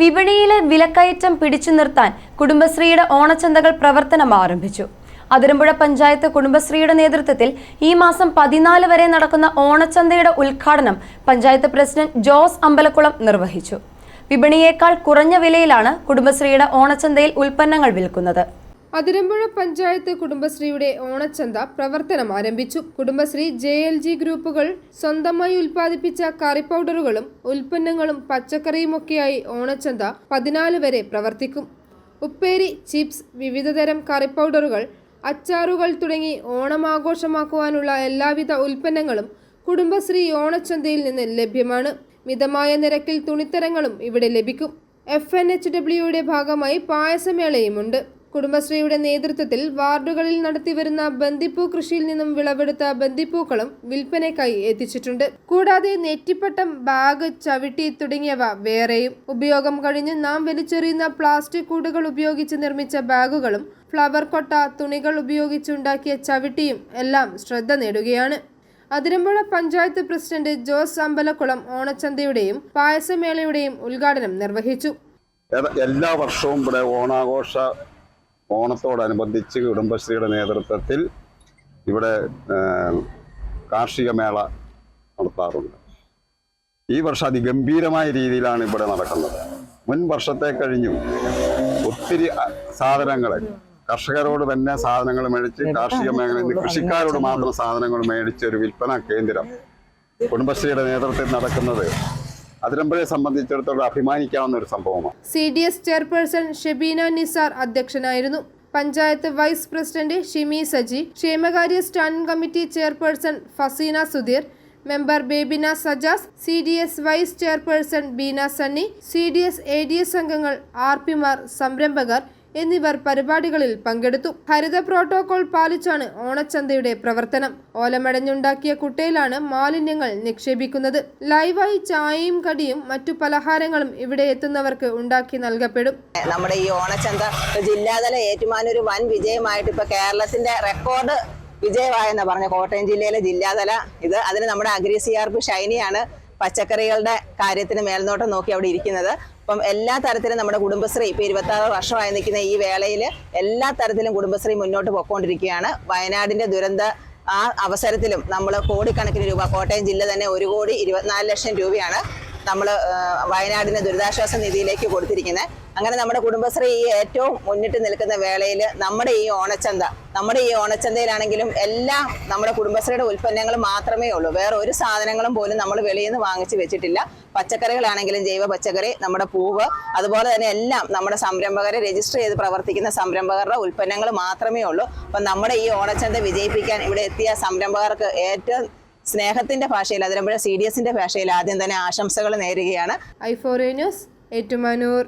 വിപണിയിലെ വിലക്കയറ്റം പിടിച്ചു നിർത്താൻ കുടുംബശ്രീയുടെ ഓണച്ചന്തകൾ പ്രവർത്തനം ആരംഭിച്ചു. അതിരമ്പുഴ പഞ്ചായത്ത് കുടുംബശ്രീയുടെ നേതൃത്വത്തിൽ ഈ മാസം പതിനാല് വരെ നടക്കുന്ന ഓണച്ചന്തയുടെ ഉദ്ഘാടനം പഞ്ചായത്ത് പ്രസിഡന്റ് ജോസ് അമ്പലക്കുളം നിർവഹിച്ചു. വിപണിയേക്കാൾ കുറഞ്ഞ വിലയിലാണ് കുടുംബശ്രീയുടെ ഓണച്ചന്തയിൽ ഉൽപ്പന്നങ്ങൾ വിൽക്കുന്നത്. അതിരമ്പുഴ പഞ്ചായത്ത് കുടുംബശ്രീയുടെ ഓണച്ചന്ത പ്രവർത്തനം ആരംഭിച്ചു. കുടുംബശ്രീ ജെ എൽ ജി ഗ്രൂപ്പുകൾ സ്വന്തമായി ഉൽപ്പാദിപ്പിച്ച കറി പൗഡറുകളും ഉൽപ്പന്നങ്ങളും പച്ചക്കറിയുമൊക്കെയായി ഓണച്ചന്ത പതിനാല് വരെ പ്രവർത്തിക്കും. ഉപ്പേരി ചിപ്സ് വിവിധതരം കറി പൗഡറുകൾ അച്ചാറുകൾ തുടങ്ങി ഓണം ആഘോഷമാക്കുവാനുള്ള എല്ലാവിധ ഉൽപ്പന്നങ്ങളും കുടുംബശ്രീ ഓണച്ചന്തയിൽ നിന്ന് ലഭ്യമാണ്. മിതമായ നിരക്കിൽ തുണിത്തരങ്ങളും ഇവിടെ ലഭിക്കും. എഫ് എൻ എച്ച് ഡബ്ല്യുയുടെ ഭാഗമായി പായസമേളയുമുണ്ട്. കുടുംബശ്രീയുടെ നേതൃത്വത്തിൽ വാർഡുകളിൽ നടത്തിവരുന്ന ബന്ദിപ്പൂ കൃഷിയിൽ നിന്നും വിളവെടുത്ത ബന്ദിപ്പൂക്കളും വിൽപ്പനയ്ക്കായി എത്തിച്ചിട്ടുണ്ട്. കൂടാതെ നെറ്റിപ്പട്ടം ബാഗ് ചവിട്ടി തുടങ്ങിയവ വേറെയും. ഉപയോഗം കഴിഞ്ഞ് നാം വലിച്ചെറിയുന്ന പ്ലാസ്റ്റിക് കൂടുകൾ ഉപയോഗിച്ച് നിർമ്മിച്ച ബാഗുകളും ഫ്ലവർ കൊട്ട തുണികൾ ഉപയോഗിച്ചുണ്ടാക്കിയ ചവിട്ടിയും എല്ലാം ശ്രദ്ധ നേടുകയാണ്. അതിരമ്പുഴ പഞ്ചായത്ത് പ്രസിഡന്റ് ജോസ് അമ്പലക്കുളം ഓണച്ചന്തയുടെയും പായസമേളയുടെയും ഉദ്ഘാടനം നിർവഹിച്ചു. എല്ലാ വർഷവും ഇവിടെ ഓണാഘോഷ ഓണത്തോടനുബന്ധിച്ച് കുടുംബശ്രീയുടെ നേതൃത്വത്തിൽ ഇവിടെ കാർഷിക മേള നടത്താറുണ്ട്. ഈ വർഷം അതിഗംഭീരമായ രീതിയിലാണ് ഇവിടെ നടക്കുന്നത്. മുൻ വർഷത്തെ കഴിഞ്ഞു. ഒത്തിരി സാധനങ്ങൾ കർഷകരോട് തന്നെ സാധനങ്ങൾ മേടിച്ച് കാർഷിക മേഖലയിൽ നിന്ന് കൃഷിക്കാരോട് മാത്രം സാധനങ്ങൾ മേടിച്ച് ഒരു വിൽപ്പന കേന്ദ്രം കുടുംബശ്രീയുടെ നേതൃത്വത്തിൽ നടക്കുന്നത് അതിരമ്പഴെ സംബന്ധിച്ചിടത്തോളം അഭിമാനിക്കാവുന്ന ഒരു സംഭവമാണ്. C D S chairperson Shebeena Nisar അധ്യക്ഷനായിരുന്നു. പഞ്ചായത്ത് വൈസ് പ്രസിഡന്റ് ഷിമി സജി ക്ഷേമകാര്യ standing committee chairperson Faseena Sudheer member Bebina Sajas C D S vice chairperson Beena Sunny C D S A D S അംഗങ്ങൾ ആർ പിമാർ സംരംഭകർ എന്നിവർ പരിപാടികളിൽ പങ്കെടുത്തു. ഹരിത പ്രോട്ടോകോൾ പാലിച്ചാണ് ഓണച്ചന്തയുടെ പ്രവർത്തനം. ഓലമടഞ്ഞുണ്ടാക്കിയ കുട്ടയിലാണ് മാലിന്യങ്ങൾ നിക്ഷേപിക്കുന്നത്. ലൈവായി ചായയും കടിയും മറ്റു പലഹാരങ്ങളും ഇവിടെ എത്തുന്നവർക്ക് ഉണ്ടാക്കി നൽകപ്പെടും. നമ്മുടെ ഈ ഓണച്ചന്ത ജില്ലാതല ഏറ്റുമാനൂർ വൻ വിജയമായിട്ട് ഇപ്പൊ കേരളത്തിന്റെ റെക്കോർഡ് വിജയമായെന്ന് പറഞ്ഞ കോട്ടയം ജില്ലയിലെ ജില്ലാതല ഇത്. അതിന് നമ്മുടെ അഗ്രി സി ആർ പി ഷൈനിയാണ് പച്ചക്കറികളുടെ കാര്യത്തിന് മേൽനോട്ടം നോക്കി അവിടെ ഇരിക്കുന്നത്. അപ്പം എല്ലാ തരത്തിലും നമ്മുടെ കുടുംബശ്രീ ഇപ്പം ഇരുപത്തി ആറ് വർഷമായി നിൽക്കുന്ന ഈ വേളയിൽ എല്ലാ തരത്തിലും കുടുംബശ്രീ മുന്നോട്ട് പോയിക്കൊണ്ടിരിക്കുകയാണ്. വയനാടിന്റെ ദുരന്ത ആ അവസരത്തിലും നമ്മൾ കോടിക്കണക്കിന് രൂപ കോട്ടയം ജില്ല തന്നെ ഒരു കോടി ഇരുപത്തിനാല് ലക്ഷം രൂപയാണ് നമ്മൾ വയനാടിന് ദുരിതാശ്വാസ നിധിയിലേക്ക് കൊടുത്തിരിക്കുന്നത് അങ്ങനെ നമ്മുടെ കുടുംബശ്രീ ഈ ഏറ്റവും മുന്നിട്ട് നിൽക്കുന്ന വേളയിൽ നമ്മുടെ ഈ ഓണച്ചന്ത നമ്മുടെ ഈ ഓണച്ചന്തയിലാണെങ്കിലും എല്ലാം നമ്മുടെ കുടുംബശ്രീയുടെ ഉൽപ്പന്നങ്ങൾ മാത്രമേ ഉള്ളൂ. വേറെ ഒരു സാധനങ്ങളും പോലും നമ്മൾ വെളിയിൽ നിന്ന് വാങ്ങിച്ച് വെച്ചിട്ടില്ല. പച്ചക്കറികളാണെങ്കിലും ജൈവ പച്ചക്കറി നമ്മുടെ പൂവ് അതുപോലെ തന്നെ എല്ലാം നമ്മുടെ സംരംഭകരെ രജിസ്റ്റർ ചെയ്ത് പ്രവർത്തിക്കുന്ന സംരംഭകരുടെ ഉൽപ്പന്നങ്ങൾ മാത്രമേ ഉള്ളൂ. അപ്പം നമ്മുടെ ഈ ഓണച്ചന്ത വിജയിപ്പിക്കാൻ ഇവിടെ എത്തിയ സംരംഭകർക്ക് ഏറ്റവും സ്നേഹത്തിന്റെ ഭാഷയിൽ അതിരമ്പുഴ സി ഡി എസിന്റെ ഭാഷയിൽ ആദ്യം തന്നെ ആശംസകൾ നേരുകയാണ്. I four news Ettumanoor.